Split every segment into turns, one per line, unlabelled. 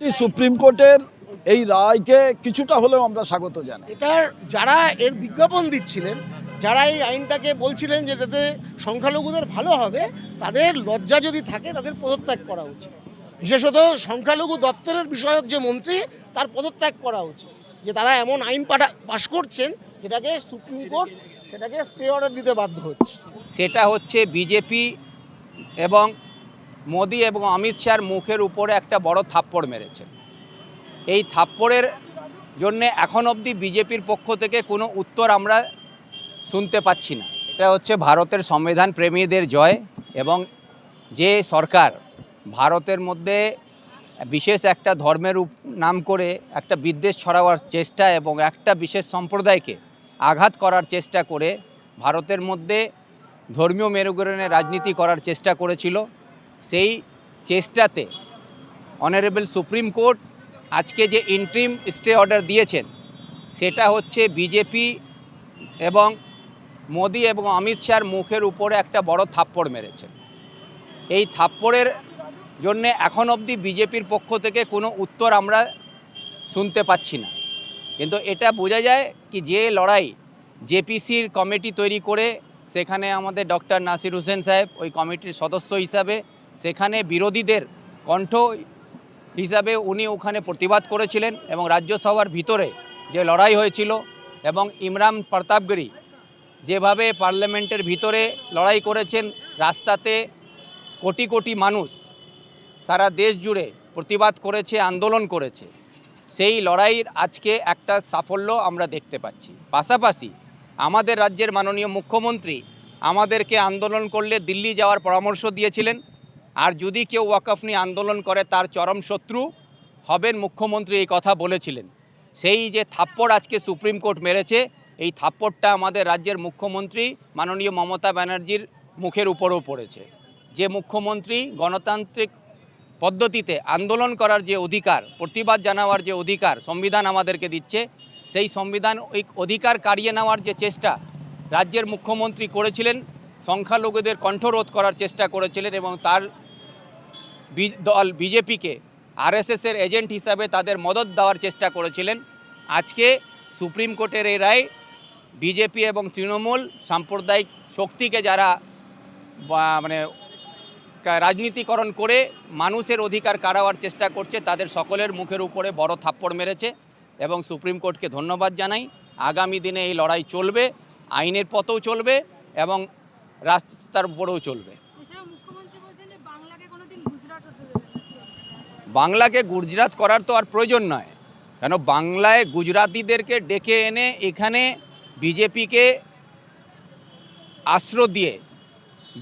Supreme কোর্টের এই রায়কে কিছুটা হলেও আমরা স্বাগত জানাই।
এটার যারা এর বিজ্ঞাপন দিচ্ছিলেন যারা এই আইনটাকে বলছিলেন যে যাতে সংখ্যালঘুদের ভালো হবে তাদের লজ্জা যদি থাকে তাদের পদত্যাগ করা উচিত। বিশেষত সংখ্যালঘু দপ্তরের বিষয়ক যে মন্ত্রী তার পদত্যাগ করা উচিত। যে তারা এমন আইন পাঠা পাশ করছেন যেটাকে সুপ্রিম কোর্ট সেটাকে স্টে অর্ডার দিতে বাধ্য হচ্ছে।
সেটা হচ্ছে বিজেপি এবং মোদি এবং অমিত শাহর মুখের উপরে একটা বড় থাপ্পড় মেরেছে। এই থাপ্পড়ের জন্যে এখন অবধি বিজেপির পক্ষ থেকে কোনো উত্তর আমরা শুনতে পাচ্ছি না। এটা হচ্ছে ভারতের সংবিধান প্রেমীদের জয় এবং যে সরকার ভারতের মধ্যে বিশেষ একটা ধর্মের নাম করে একটা বিদ্বেষ ছড়াবার চেষ্টা এবং একটা বিশেষ সম্প্রদায়কে আঘাত করার চেষ্টা করে ভারতের মধ্যে ধর্মীয় মেরুকরণের রাজনীতি করার চেষ্টা করেছিল। সেই চেষ্টাতে অনারেবল সুপ্রিম কোর্ট আজকে যে ইন্ট্রিম স্টে অর্ডার দিয়েছেন, সেটা হচ্ছে বিজেপি এবং মোদি এবং অমিত শাহর মুখের উপরে একটা বড় থাপ্পড় মেরেছে এই থাপ্পড়ের জন্য এখন অবধি বিজেপির পক্ষ থেকে কোনো উত্তর আমরা শুনতে পাচ্ছি না। কিন্তু এটা বোঝা যায় কি যে লড়াই জেপিসির কমিটি তৈরি করে, সেখানে আমাদের ডক্টর নাসির হোসেন সাহেব ওই কমিটির সদস্য হিসাবে সেখানে বিরোধীদের কণ্ঠ হিসাবে উনি ওখানে প্রতিবাদ করেছিলেন এবং রাজ্যসভার ভিতরে যে লড়াই হয়েছিল এবং ইমরান প্রতাপগিরি যেভাবে পার্লামেন্টের ভিতরে লড়াই করেছেন, রাস্তাতে কোটি কোটি মানুষ সারা দেশ জুড়ে প্রতিবাদ করেছে, আন্দোলন করেছে। সেই লড়াইয়ের আজকে একটা সাফল্য আমরা দেখতে পাচ্ছি। পাশাপাশি আমাদের রাজ্যের মাননীয় মুখ্যমন্ত্রী আমাদেরকে আন্দোলন করলে দিল্লি যাওয়ার পরামর্শ দিয়েছিলেন। আর যদি কেউ ওয়াকফ নিয়ে আন্দোলন করে, তার চরম শত্রু হবেন মুখ্যমন্ত্রী এই কথা বলেছিলেন। সেই যে থাপ্পড় আজকে সুপ্রিম কোর্ট মেরেছে, এই থাপ্পড়টা আমাদের রাজ্যের মুখ্যমন্ত্রী মাননীয় মমতা ব্যানার্জির মুখের উপরেও পড়েছে। যে মুখ্যমন্ত্রী গণতান্ত্রিক পদ্ধতিতে আন্দোলন করার যে অধিকার, প্রতিবাদ জানাবার যে অধিকার সংবিধান আমাদেরকে দিচ্ছে, সেই সংবিধান ওই অধিকার কাড়িয়ে নেওয়ার যে চেষ্টা রাজ্যের মুখ্যমন্ত্রী করেছিলেন, সংখ্যালঘুদের কণ্ঠরোধ করার চেষ্টা করেছিলেন এবং তার দল বিজেপিকে আরএসএসের এজেন্ট হিসাবে তাদের মদত দেওয়ার চেষ্টা করেছিলেন। আজকে সুপ্রিম কোর্টের এই রায় বিজেপি এবং তৃণমূল সাম্প্রদায়িক শক্তিকে যারা মানে রাজনীতিকরণ করে মানুষের অধিকার কাড়াবার চেষ্টা করছে, তাদের সকলের মুখের উপরে বড় থাপ্পড় মেরেছে এবং সুপ্রিম কোর্টকে ধন্যবাদ জানাই। আগামী দিনে এই লড়াই চলবে, আইনের পথেও চলবে এবং রাস্তার উপরেও চলবে
এছাড়াও মুখ্যমন্ত্রী বলছেন যে বাংলাকে কোনোদিন গুজরাট হতে দেবে না।
বাংলাকে গুজরাট করার তো আর প্রয়োজন নয়। কেন বাংলায় গুজরাতিদেরকে ডেকে এনে এখানে বিজেপিকে আশ্রয় দিয়ে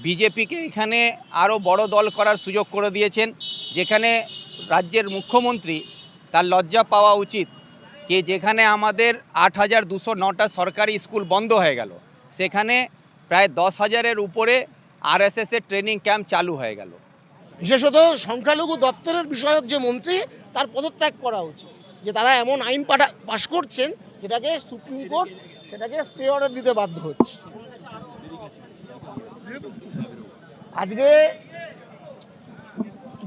বিজেপিকে এখানে আরও বড় দল করার সুযোগ করে দিয়েছেন, যেখানে রাজ্যের মুখ্যমন্ত্রী, তার লজ্জা পাওয়া উচিত যে যেখানে আমাদের আট হাজার দুশো নটা সরকারি স্কুল বন্ধ হয়ে গেল, সেখানে প্রায় দশ হাজারের উপরে আরএসএসের ট্রেনিং ক্যাম্প চালু হয়ে গেল।
বিশেষত সংখ্যালঘু দপ্তরের বিষয়ক যে মন্ত্রী, তার পদত্যাগ করা উচিত। যে তারা এমন আইন পাঠা, পাশ করছেন, যেটাকে সুপ্রিম কোর্ট সেটাকে স্টে অর্ডার দিতে বাধ্য হচ্ছে। আজকে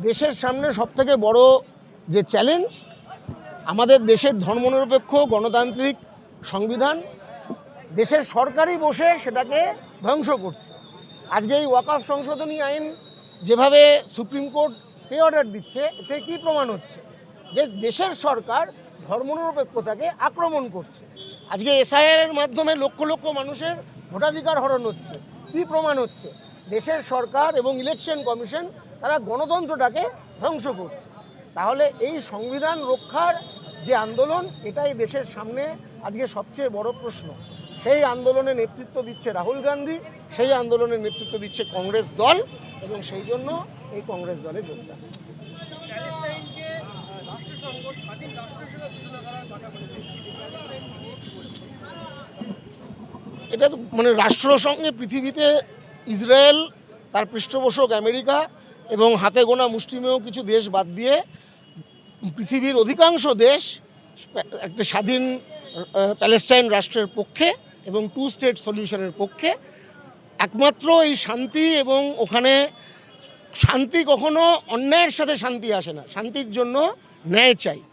দেশের সামনে সবথেকে বড় যে চ্যালেঞ্জ, আমাদের দেশের ধর্মনিরপেক্ষ গণতান্ত্রিক সংবিধান, দেশের সরকারই বসে সেটাকে ধ্বংস করছে। আজকে এই ওয়াকাফ সংশোধনী আইন যেভাবে সুপ্রিম কোর্ট স্টে অর্ডার দিচ্ছে, এতে কি প্রমাণ হচ্ছে? যে দেশের সরকার ধর্মনিরপেক্ষতাকে আক্রমণ করছে। আজকে এসআইআর এর মাধ্যমে লক্ষ লক্ষ মানুষের ভোটাধিকার হরণ হচ্ছে। কি প্রমাণ হচ্ছে? দেশের সরকার এবং ইলেকশন কমিশন তারা গণতন্ত্রটাকে ধ্বংস করছে। তাহলে এই সংবিধান রক্ষার যে আন্দোলন, এটাই দেশের সামনে আজকে সবচেয়ে বড় প্রশ্ন। সেই আন্দোলনে নেতৃত্ব দিচ্ছে রাহুল গান্ধী। সেই আন্দোলনের নেতৃত্ব দিচ্ছে কংগ্রেস দল এবং সেই জন্য এই কংগ্রেস দলে যোগদান। এটা তো মানে রাষ্ট্রসংঘে পৃথিবীতে ইসরায়েল তার পৃষ্ঠপোষক আমেরিকা এবং হাতে গোনা মুষ্টিমেয় কিছু দেশ বাদ দিয়ে পৃথিবীর অধিকাংশ দেশ একটা স্বাধীন প্যালেস্টাইন রাষ্ট্রের পক্ষে এবং টু স্টেট সলিউশনের পক্ষে একমাত্র এই শান্তি এবং ওখানে শান্তি কখনো অন্যায়ের সাথে শান্তি আসে না। শান্তির জন্য ন্যায় চাই।